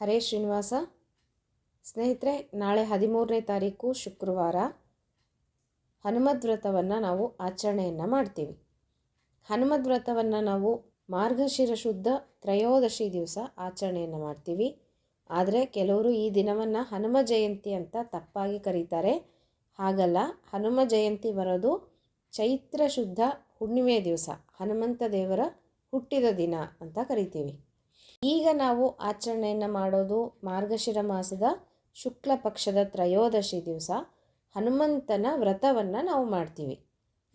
ಹರೇ ಶ್ರೀನಿವಾಸ. ಸ್ನೇಹಿತರೆ, ನಾಳೆ ಹದಿಮೂರನೇ ತಾರೀಕು ಶುಕ್ರವಾರ. ಹನುಮದ್ ವ್ರತವನ್ನು ನಾವು ಆಚರಣೆಯನ್ನು ಮಾಡ್ತೀವಿ. ಹನುಮದ್ ವ್ರತವನ್ನು ನಾವು ಮಾರ್ಗಶಿರ ಶುದ್ಧ ತ್ರಯೋದಶಿ ದಿವಸ ಆಚರಣೆಯನ್ನು ಮಾಡ್ತೀವಿ. ಆದರೆ ಕೆಲವರು ಈ ದಿನವನ್ನು ಹನುಮ ಜಯಂತಿ ಅಂತ ತಪ್ಪಾಗಿ ಕರೀತಾರೆ. ಹಾಗಲ್ಲ, ಹನುಮ ಜಯಂತಿ ಬರೋದು ಚೈತ್ರ ಶುದ್ಧ ಹುಣ್ಣಿಮೆ ದಿವಸ, ಹನುಮಂತ ದೇವರ ಹುಟ್ಟಿದ ದಿನ ಅಂತ ಕರಿತೀವಿ. ಈಗ ನಾವು ಆಚರಣೆಯನ್ನು ಮಾಡೋದು ಮಾರ್ಗಶಿರ ಮಾಸದ ಶುಕ್ಲ ಪಕ್ಷದ ತ್ರಯೋದಶಿ ದಿವಸ. ಹನುಮಂತನ ವ್ರತವನ್ನು ನಾವು ಮಾಡ್ತೀವಿ.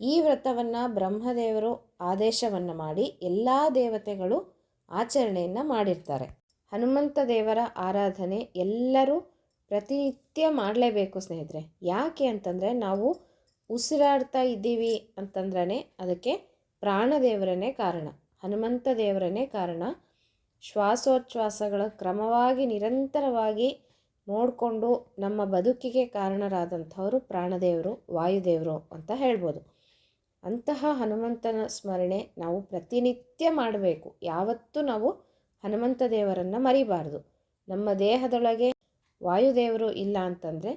ಈ ವ್ರತವನ್ನು ಬ್ರಹ್ಮದೇವರು ಆದೇಶವನ್ನು ಮಾಡಿ ಎಲ್ಲ ದೇವತೆಗಳು ಆಚರಣೆಯನ್ನು ಮಾಡಿರ್ತಾರೆ. ಹನುಮಂತ ದೇವರ ಆರಾಧನೆ ಎಲ್ಲರೂ ಪ್ರತಿನಿತ್ಯ ಮಾಡಲೇಬೇಕು ಸ್ನೇಹಿತರೆ. ಯಾಕೆ ಅಂತಂದರೆ ನಾವು ಉಸಿರಾಡ್ತಾ ಇದ್ದೀವಿ ಅಂತಂದ್ರೆ ಅದಕ್ಕೆ ಪ್ರಾಣದೇವರನೇ ಕಾರಣ. ಹನುಮಂತ ದೇವರನೇ ಕಾರಣ. ಶ್ವಾಸೋಚ್ಛ್ವಾಸಗಳ ಕ್ರಮವಾಗಿ ನಿರಂತರವಾಗಿ ನೋಡಿಕೊಂಡು ನಮ್ಮ ಬದುಕಿಗೆ ಕಾರಣರಾದಂಥವರು ಪ್ರಾಣದೇವರು, ವಾಯುದೇವರು ಅಂತ ಹೇಳ್ಬೋದು. ಅಂತಹ ಹನುಮಂತನ ಸ್ಮರಣೆ ನಾವು ಪ್ರತಿನಿತ್ಯ ಮಾಡಬೇಕು. ಯಾವತ್ತೂ ನಾವು ಹನುಮಂತ ದೇವರನ್ನು ಮರಿಬಾರ್ದು. ನಮ್ಮ ದೇಹದೊಳಗೆ ವಾಯುದೇವರು ಇಲ್ಲ ಅಂತಂದರೆ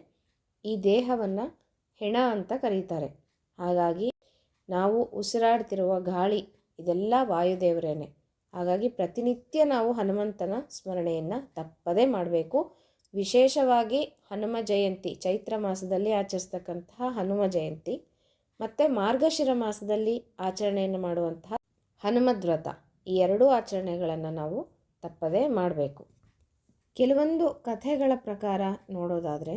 ಈ ದೇಹವನ್ನು ಹೆಣ ಅಂತ ಕರೀತಾರೆ. ಹಾಗಾಗಿ ನಾವು ಉಸಿರಾಡ್ತಿರುವ ಗಾಳಿ ಇದೆಲ್ಲ ವಾಯುದೇವರೇನೆ. ಹಾಗಾಗಿ ಪ್ರತಿನಿತ್ಯ ನಾವು ಹನುಮಂತನ ಸ್ಮರಣೆಯನ್ನು ತಪ್ಪದೇ ಮಾಡಬೇಕು. ವಿಶೇಷವಾಗಿ ಹನುಮ ಜಯಂತಿ, ಚೈತ್ರ ಮಾಸದಲ್ಲಿ ಆಚರಿಸ್ತಕ್ಕಂತಹ ಹನುಮ ಜಯಂತಿ, ಮತ್ತು ಮಾರ್ಗಶಿರ ಮಾಸದಲ್ಲಿ ಆಚರಣೆಯನ್ನು ಮಾಡುವಂತಹ ಹನುಮದ್ವ್ರತ ಈ ಎರಡೂ ಆಚರಣೆಗಳನ್ನು ನಾವು ತಪ್ಪದೇ ಮಾಡಬೇಕು. ಕೆಲವೊಂದು ಕಥೆಗಳ ಪ್ರಕಾರ ನೋಡೋದಾದರೆ,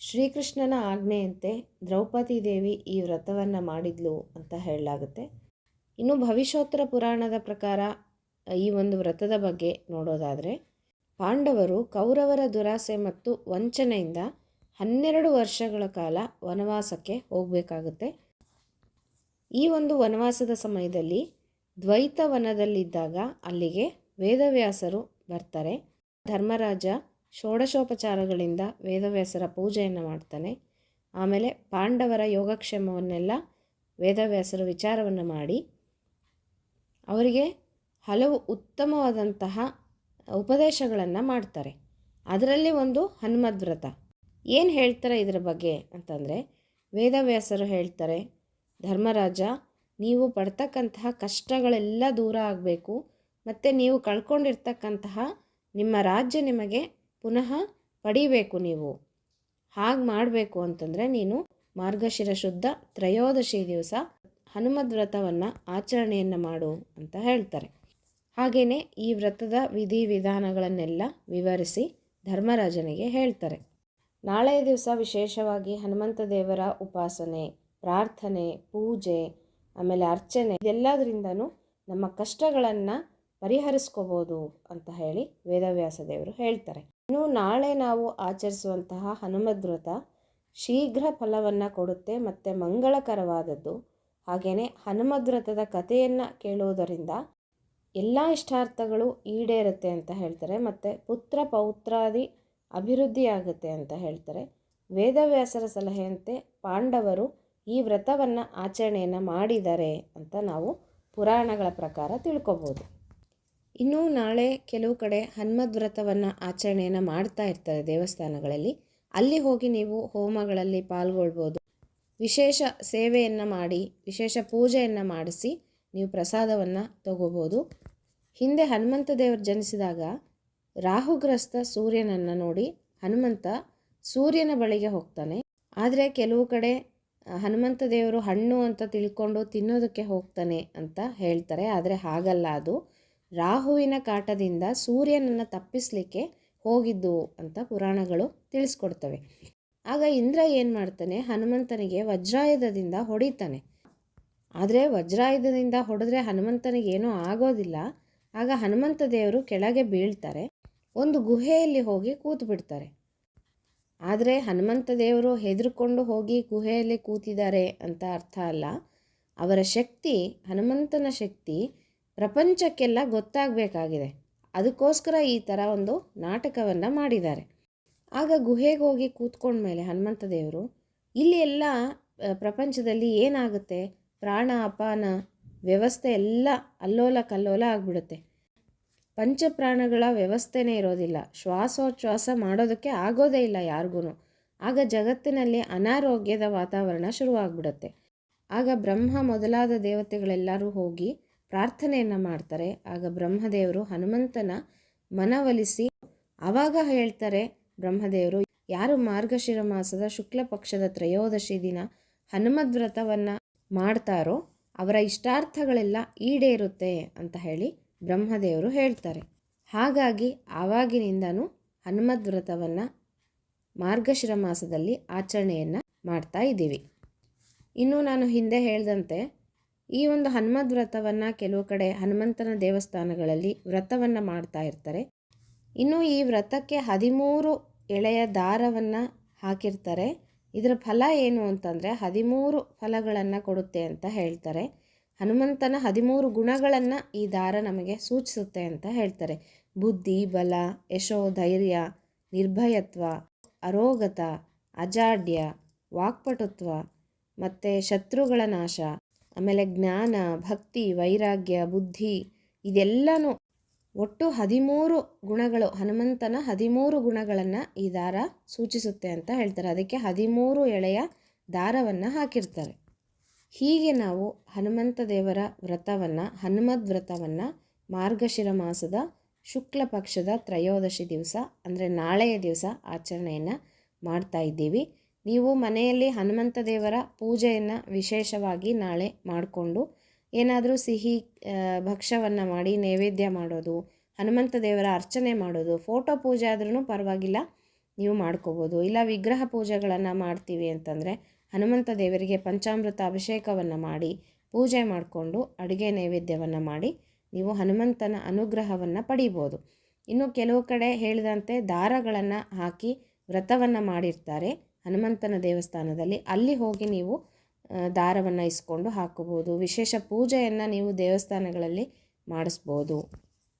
ಶ್ರೀಕೃಷ್ಣನ ಆಜ್ಞೆಯಂತೆ ದ್ರೌಪದಿ ದೇವಿ ಈ ವ್ರತವನ್ನು ಮಾಡಿದ್ಲು ಅಂತ ಹೇಳಲಾಗುತ್ತೆ. ಇನ್ನು ಭವಿಷ್ಯೋತ್ತರ ಪುರಾಣದ ಪ್ರಕಾರ ಈ ಒಂದು ವ್ರತದ ಬಗ್ಗೆ ನೋಡೋದಾದರೆ, ಪಾಂಡವರು ಕೌರವರ ದುರಾಸೆ ಮತ್ತು ವಂಚನೆಯಿಂದ ಹನ್ನೆರಡು ವರ್ಷಗಳ ಕಾಲ ವನವಾಸಕ್ಕೆ ಹೋಗಬೇಕಾಗುತ್ತೆ. ಈ ಒಂದು ವನವಾಸದ ಸಮಯದಲ್ಲಿ ದ್ವೈತ ವನದಲ್ಲಿದ್ದಾಗ ಅಲ್ಲಿಗೆ ವೇದವ್ಯಾಸರು ಬರ್ತಾರೆ. ಧರ್ಮರಾಜ ಷೋಡಶೋಪಚಾರಗಳಿಂದ ವೇದವ್ಯಾಸರ ಪೂಜೆಯನ್ನು ಮಾಡ್ತಾನೆ. ಆಮೇಲೆ ಪಾಂಡವರ ಯೋಗಕ್ಷೇಮವನ್ನೆಲ್ಲ ವೇದವ್ಯಾಸರು ವಿಚಾರವನ್ನು ಮಾಡಿ, ಅವರಿಗೆ ಹಲವು ಉತ್ತಮವಾದಂತಹ ಉಪದೇಶಗಳನ್ನು ಮಾಡ್ತಾರೆ. ಅದರಲ್ಲಿ ಒಂದು ಹನುಮದ್ ವ್ರತ ಏನು ಹೇಳ್ತಾರೆ ಇದರ ಬಗ್ಗೆ ಅಂತಂದರೆ, ವೇದವ್ಯಾಸರು ಹೇಳ್ತಾರೆ, ಧರ್ಮರಾಜ, ನೀವು ಪಡ್ತಕ್ಕಂತಹ ಕಷ್ಟಗಳೆಲ್ಲ ದೂರ ಆಗಬೇಕು, ಮತ್ತು ನೀವು ಕಳ್ಕೊಂಡಿರ್ತಕ್ಕಂತಹ ನಿಮ್ಮ ರಾಜ್ಯ ನಿಮಗೆ ಪುನಃ ಪಡಿಬೇಕು ನೀವು. ಹಾಗೆ ಮಾಡಬೇಕು ಅಂತಂದರೆ ನೀನು ಮಾರ್ಗಶಿರ ಶುದ್ಧ ತ್ರಯೋದಶಿ ದಿವಸ ಹನುಮದ್ ವ್ರತವನ್ನು ಆಚರಣೆಯನ್ನು ಮಾಡು ಅಂತ ಹೇಳ್ತಾರೆ. ಹಾಗೆಯೇ ಈ ವ್ರತದ ವಿಧಿವಿಧಾನಗಳನ್ನೆಲ್ಲ ವಿವರಿಸಿ ಧರ್ಮರಾಜನಿಗೆ ಹೇಳ್ತಾರೆ. ನಾಳೆಯ ದಿವಸ ವಿಶೇಷವಾಗಿ ಹನುಮಂತ ದೇವರ ಉಪಾಸನೆ, ಪ್ರಾರ್ಥನೆ, ಪೂಜೆ, ಆಮೇಲೆ ಅರ್ಚನೆ, ಇದೆಲ್ಲದರಿಂದನೂ ನಮ್ಮ ಕಷ್ಟಗಳನ್ನು ಪರಿಹರಿಸ್ಕೋಬೋದು ಅಂತ ಹೇಳಿ ವೇದವ್ಯಾಸ ದೇವರು ಹೇಳ್ತಾರೆ. ಇನ್ನು ನಾಳೆ ನಾವು ಆಚರಿಸುವಂತಹ ಹನುಮದ್ ವ್ರತ ಶೀಘ್ರ ಫಲವನ್ನು ಕೊಡುತ್ತೆ ಮತ್ತು ಮಂಗಳಕರವಾದದ್ದು. ಹಾಗೆಯೇ ಹನುಮದ್ ವ್ರತದ ಕಥೆಯನ್ನು ಕೇಳುವುದರಿಂದ ಎಲ್ಲ ಇಷ್ಟಾರ್ಥಗಳು ಈಡೇರುತ್ತೆ ಅಂತ ಹೇಳ್ತಾರೆ. ಮತ್ತು ಪುತ್ರ ಪೌತ್ರಾದಿ ಅಭಿವೃದ್ಧಿ ಆಗುತ್ತೆ ಅಂತ ಹೇಳ್ತಾರೆ. ವೇದವ್ಯಾಸರ ಸಲಹೆಯಂತೆ ಪಾಂಡವರು ಈ ವ್ರತವನ್ನು ಆಚರಣೆಯನ್ನು ಮಾಡಿದ್ದಾರೆ ಅಂತ ನಾವು ಪುರಾಣಗಳ ಪ್ರಕಾರ ತಿಳ್ಕೊಬೋದು. ಇನ್ನು ನಾಳೆ ಕೆಲವು ಕಡೆ ಹನುಮದ್ ವ್ರತವನ್ನು ಆಚರಣೆಯನ್ನು ಮಾಡ್ತಾ ಇರ್ತಾರೆ ದೇವಸ್ಥಾನಗಳಲ್ಲಿ. ಅಲ್ಲಿ ಹೋಗಿ ನೀವು ಹೋಮಗಳಲ್ಲಿ ಪಾಲ್ಗೊಳ್ಬೋದು. ವಿಶೇಷ ಸೇವೆಯನ್ನು ಮಾಡಿ, ವಿಶೇಷ ಪೂಜೆಯನ್ನು ಮಾಡಿಸಿ ನೀವು ಪ್ರಸಾದವನ್ನು ತಗೋಬೋದು. ಹಿಂದೆ ಹನುಮಂತ ದೇವರು ಜನಿಸಿದಾಗ ರಾಹುಗ್ರಸ್ತ ಸೂರ್ಯನನ್ನು ನೋಡಿ ಹನುಮಂತ ಸೂರ್ಯನ ಬಳಿಗೆ ಹೋಗ್ತಾನೆ. ಆದರೆ ಕೆಲವು ಕಡೆ ಹನುಮಂತ ದೇವರು ಹಣ್ಣು ಅಂತ ತಿಳ್ಕೊಂಡು ತಿನ್ನೋದಕ್ಕೆ ಹೋಗ್ತಾನೆ ಅಂತ ಹೇಳ್ತಾರೆ. ಆದರೆ ಹಾಗಲ್ಲ ಅದು. ರಾಹುವಿನ ಕಾಟದಿಂದ ಸೂರ್ಯನನ್ನು ತಪ್ಪಿಸಲಿಕ್ಕೆ ಹೋಗಿದ್ದು ಅಂತ ಪುರಾಣಗಳು ತಿಳಿಸ್ಕೊಡ್ತವೆ. ಆಗ ಇಂದ್ರ ಏನು ಮಾಡ್ತಾನೆ? ಹನುಮಂತನಿಗೆ ವಜ್ರಾಯುಧದಿಂದ ಹೊಡಿತಾನೆ. ಆದರೆ ವಜ್ರಾಯುಧದಿಂದ ಹೊಡೆದ್ರೆ ಹನುಮಂತನಿಗೆ ಏನೂ ಆಗೋದಿಲ್ಲ. ಆಗ ಹನುಮಂತ ದೇವರು ಕೆಳಗೆ ಬೀಳ್ತಾರೆ. ಒಂದು ಗುಹೆಯಲ್ಲಿ ಹೋಗಿ ಕೂತು ಬಿಡ್ತಾರೆ ಆದರೆ ಹನುಮಂತ ದೇವರು ಹೆದರ್ಕೊಂಡು ಹೋಗಿ ಗುಹೆಯಲ್ಲಿ ಕೂತಿದ್ದಾರೆ ಅಂತ ಅರ್ಥ ಅಲ್ಲ. ಅವರ ಶಕ್ತಿ, ಹನುಮಂತನ ಶಕ್ತಿ ಪ್ರಪಂಚಕ್ಕೆಲ್ಲ ಗೊತ್ತಾಗಬೇಕಾಗಿದೆ. ಅದಕ್ಕೋಸ್ಕರ ಈ ಥರ ಒಂದು ನಾಟಕವನ್ನು ಮಾಡಿದ್ದಾರೆ. ಆಗ ಗುಹೆಗೆ ಹೋಗಿ ಕೂತ್ಕೊಂಡ್ಮೇಲೆ ಹನುಮಂತ ದೇವರು, ಇಲ್ಲಿ ಎಲ್ಲ ಪ್ರಪಂಚದಲ್ಲಿ ಏನಾಗುತ್ತೆ? ಪ್ರಾಣ ಅಪಾನ ವ್ಯವಸ್ಥೆ ಎಲ್ಲ ಅಲ್ಲೋಲ ಕಲ್ಲೋಲ ಆಗಿಬಿಡುತ್ತೆ. ಪಂಚಪ್ರಾಣಗಳ ವ್ಯವಸ್ಥೆನೇ ಇರೋದಿಲ್ಲ. ಶ್ವಾಸೋಚ್ಛ್ವಾಸ ಮಾಡೋದಕ್ಕೆ ಆಗೋದೇ ಇಲ್ಲ ಯಾರಿಗೂ ಆಗ ಜಗತ್ತಿನಲ್ಲಿ ಅನಾರೋಗ್ಯದ ವಾತಾವರಣ ಶುರುವಾಗ್ಬಿಡುತ್ತೆ. ಆಗ ಬ್ರಹ್ಮ ಮೊದಲಾದ ದೇವತೆಗಳೆಲ್ಲರೂ ಹೋಗಿ ಪ್ರಾರ್ಥನೆಯನ್ನು ಮಾಡ್ತಾರೆ. ಆಗ ಬ್ರಹ್ಮದೇವರು ಹನುಮಂತನ ಮನವೊಲಿಸಿ ಆವಾಗ ಹೇಳ್ತಾರೆ, ಬ್ರಹ್ಮದೇವರು, ಯಾರು ಮಾರ್ಗಶಿರ ಮಾಸದ ಶುಕ್ಲ ಪಕ್ಷದ ತ್ರಯೋದಶಿ ದಿನ ಹನುಮದ್ ವ್ರತವನ್ನು ಮಾಡ್ತಾರೋ ಅವರ ಇಷ್ಟಾರ್ಥಗಳೆಲ್ಲ ಈಡೇರುತ್ತೆ ಅಂತ ಹೇಳಿ ಬ್ರಹ್ಮದೇವರು ಹೇಳ್ತಾರೆ. ಹಾಗಾಗಿ ಆವಾಗಿನಿಂದನೂ ಹನುಮದ್ ವ್ರತವನ್ನು ಮಾರ್ಗಶಿರ ಮಾಸದಲ್ಲಿ ಆಚರಣೆಯನ್ನು ಮಾಡ್ತಾ ಇದ್ದೀವಿ. ಇನ್ನು ನಾನು ಹಿಂದೆ ಹೇಳಿದಂತೆ ಈ ಒಂದು ಹನುಮದ್ ವ್ರತವನ್ನು ಕೆಲವು ಕಡೆ ಹನುಮಂತನ ದೇವಸ್ಥಾನಗಳಲ್ಲಿ ವ್ರತವನ್ನು ಮಾಡ್ತಾ ಇರ್ತಾರೆ. ಇನ್ನು ಈ ವ್ರತಕ್ಕೆ ಹದಿಮೂರು ಎಳೆಯ ದಾರವನ್ನು ಹಾಕಿರ್ತಾರೆ. ಇದರ ಫಲ ಏನು ಅಂತಂದರೆ ಹದಿಮೂರು ಫಲಗಳನ್ನು ಕೊಡುತ್ತೆ ಅಂತ ಹೇಳ್ತಾರೆ. ಹನುಮಂತನ ಹದಿಮೂರು ಗುಣಗಳನ್ನು ಈ ದಾರ ನಮಗೆ ಸೂಚಿಸುತ್ತೆ ಅಂತ ಹೇಳ್ತಾರೆ. ಬುದ್ಧಿ, ಬಲ, ಯಶೋ, ಧೈರ್ಯ, ನಿರ್ಭಯತ್ವ, ಅರೋಗತ, ಅಜಾಡ್ಯ, ವಾಕ್ಪಟುತ್ವ, ಮತ್ತು ಶತ್ರುಗಳ ನಾಶ, ಆಮೇಲೆ ಜ್ಞಾನ, ಭಕ್ತಿ, ವೈರಾಗ್ಯ, ಬುದ್ಧಿ, ಇದೆಲ್ಲನೂ ಒಟ್ಟು ಹದಿಮೂರು ಗುಣಗಳು, ಹನುಮಂತನ ಹದಿಮೂರು ಗುಣಗಳನ್ನು ಈ ದಾರ ಸೂಚಿಸುತ್ತೆ ಅಂತ ಹೇಳ್ತಾರೆ. ಅದಕ್ಕೆ ಹದಿಮೂರು ಎಳೆಯ ದಾರವನ್ನು ಹಾಕಿರ್ತಾರೆ. ಹೀಗೆ ನಾವು ಹನುಮಂತ ದೇವರ ವ್ರತವನ್ನು ಹನುಮದ್ ವ್ರತವನ್ನು ಮಾರ್ಗಶಿರ ಮಾಸದ ಶುಕ್ಲ ಪಕ್ಷದ ತ್ರಯೋದಶಿ ದಿವಸ, ಅಂದರೆ ನಾಳೆಯ ದಿವಸ ಆಚರಣೆಯನ್ನು ಮಾಡ್ತಾ ಇದ್ದೀವಿ. ನೀವು ಮನೆಯಲ್ಲಿ ಹನುಮಂತ ದೇವರ ಪೂಜೆಯನ್ನು ವಿಶೇಷವಾಗಿ ನಾಳೆ ಮಾಡಿಕೊಂಡು ಏನಾದರೂ ಸಿಹಿ ಭಕ್ಷ್ಯವನ್ನು ಮಾಡಿ ನೈವೇದ್ಯ ಮಾಡೋದು, ಹನುಮಂತ ದೇವರ ಅರ್ಚನೆ ಮಾಡೋದು, ಫೋಟೋ ಪೂಜೆ ಆದ್ರೂ ಪರವಾಗಿಲ್ಲ, ನೀವು ಮಾಡ್ಕೋಬೋದು. ಇಲ್ಲ, ವಿಗ್ರಹ ಪೂಜೆಗಳನ್ನು ಮಾಡ್ತೀವಿ ಅಂತಂದರೆ ಹನುಮಂತ ದೇವರಿಗೆ ಪಂಚಾಮೃತ ಅಭಿಷೇಕವನ್ನು ಮಾಡಿ ಪೂಜೆ ಮಾಡಿಕೊಂಡು ಅಡುಗೆ ನೈವೇದ್ಯವನ್ನು ಮಾಡಿ ನೀವು ಹನುಮಂತನ ಅನುಗ್ರಹವನ್ನು ಪಡಿಬೋದು. ಇನ್ನು ಕೆಲವು ಕಡೆ ಹೇಳಿದಂತೆ ದಾರಗಳನ್ನು ಹಾಕಿ ವ್ರತವನ್ನು ಮಾಡಿರ್ತಾರೆ. ಹನುಮಂತನ ದೇವಸ್ಥಾನದಲ್ಲಿ ಅಲ್ಲಿ ಹೋಗಿ ನೀವು ದಾರವನ್ನು ಇಸ್ಕೊಂಡು ಹಾಕೋಬೋದು ವಿಶೇಷ ಪೂಜೆಯನ್ನು ನೀವು ದೇವಸ್ಥಾನಗಳಲ್ಲಿ ಮಾಡಿಸ್ಬೋದು.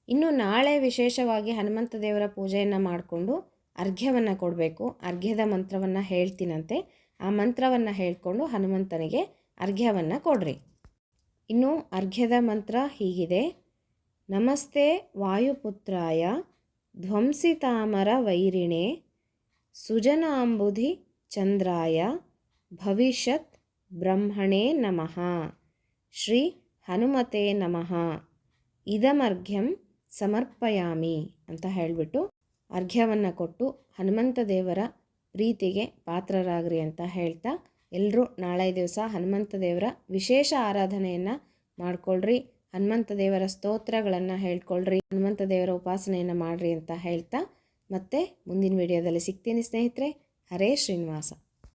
ಇನ್ನು ನಾಳೆ ವಿಶೇಷವಾಗಿ ಹನುಮಂತ ದೇವರ ಪೂಜೆಯನ್ನು ಮಾಡಿಕೊಂಡು ಅರ್ಘ್ಯವನ್ನು ಕೊಡಬೇಕು. ಅರ್ಘ್ಯದ ಮಂತ್ರವನ್ನು ಹೇಳ್ತೀನಂತೆ. ಆ ಮಂತ್ರವನ್ನು ಹೇಳಿಕೊಂಡು ಹನುಮಂತನಿಗೆ ಅರ್ಘ್ಯವನ್ನು ಕೊಡ್ರಿ. ಇನ್ನು ಅರ್ಘ್ಯದ ಮಂತ್ರ ಹೀಗಿದೆ. ನಮಸ್ತೆ ವಾಯುಪುತ್ರಾಯ ಧ್ವಂಸಿತಾಮರ ವೈರಿಣೆ, ಸುಜನಾಂಬುಧಿ ಚಂದ್ರಾಯ, ಭವಿಷ್ಯತ್ ಬ್ರಹ್ಮಣೇ ನಮಃ. ಶ್ರೀ ಹನುಮತೆ ನಮಃ. ಇದಮರ್ಘ್ಯಂ ಸಮರ್ಪಯಾಮಿ ಅಂತ ಹೇಳಿಬಿಟ್ಟು ಅರ್ಘ್ಯವನ್ನು ಕೊಟ್ಟು ಹನುಮಂತ ದೇವರ ಪ್ರೀತಿಗೆ ಪಾತ್ರರಾಗ್ರಿ ಅಂತ ಹೇಳ್ತಾ ಎಲ್ಲರೂ ನಾಳೆ ದಿವಸ ಹನುಮಂತ ದೇವರ ವಿಶೇಷ ಆರಾಧನೆಯನ್ನು ಮಾಡ್ಕೊಳ್ರಿ. ಹನುಮಂತ ದೇವರ ಸ್ತೋತ್ರಗಳನ್ನು ಹೇಳ್ಕೊಳ್ರಿ. ಹನುಮಂತ ದೇವರ ಉಪಾಸನೆಯನ್ನು ಮಾಡಿರಿ ಅಂತ ಹೇಳ್ತಾ ಮತ್ತೆ ಮುಂದಿನ ವಿಡಿಯೋದಲ್ಲಿ ಸಿಗ್ತೀನಿ ಸ್ನೇಹಿತರೆ. ಹರೇ ಶ್ರೀನಿವಾಸ.